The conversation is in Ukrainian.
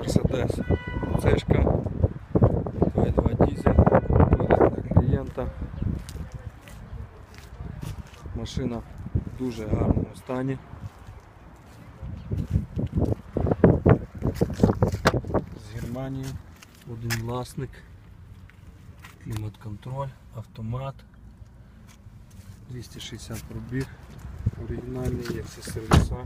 Мерседес. Цешка. 2.2 дизель. Вигляд для клієнта. Машина в дуже гарному стані. З Германії. Один власник. Клімат-контроль, автомат. 260 пробіг. Оригінальний є всі сервіса.